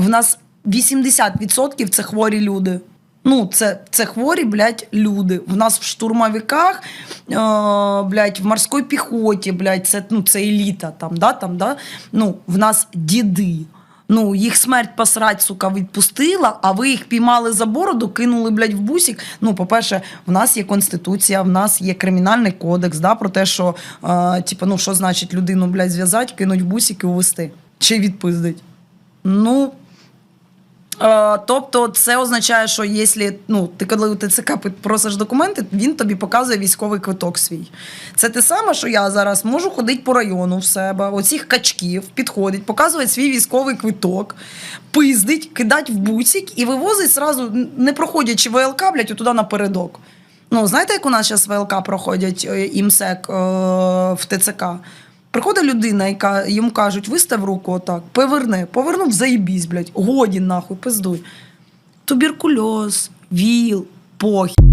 В нас 80% це хворі люди. Ну, це, це хворі, блядь, люди. В нас в штурмовиках, е, блядь, в морській піхоті, блядь, це, ну, це еліта там, да, там, да? Ну, в нас діди. Ну, їх смерть посрать, сука, відпустила, а ви їх піймали за бороду, кинули, блядь, в бусік. Ну, по-перше, в нас є конституція, в нас є кримінальний кодекс, да, про те, що, е, типу, ну, що значить людину, блядь, зв'язати, кинуть в бусік і увести. Чи відпиздить. Ну, Тобто, це означає, що якщо ну, ти коли у ТЦК просиш документи, він тобі показує військовий квиток свій. Це те саме, що я зараз можу ходити по району в себе, оцих качків, підходить, показує свій військовий квиток, пиздить, кидать в бусик і вивозить сразу, не проходячи ВЛК, блядь, туди напередок. Ну, знаєте, як у нас зараз ВЛК проходять е, імсек е, в ТЦК? Приходить людина, яка йому кажуть, вистав руку отак, поверни, повернув, заїбісь, блядь, годі нахуй, пиздуй. Туберкульоз, ВІЛ, похід.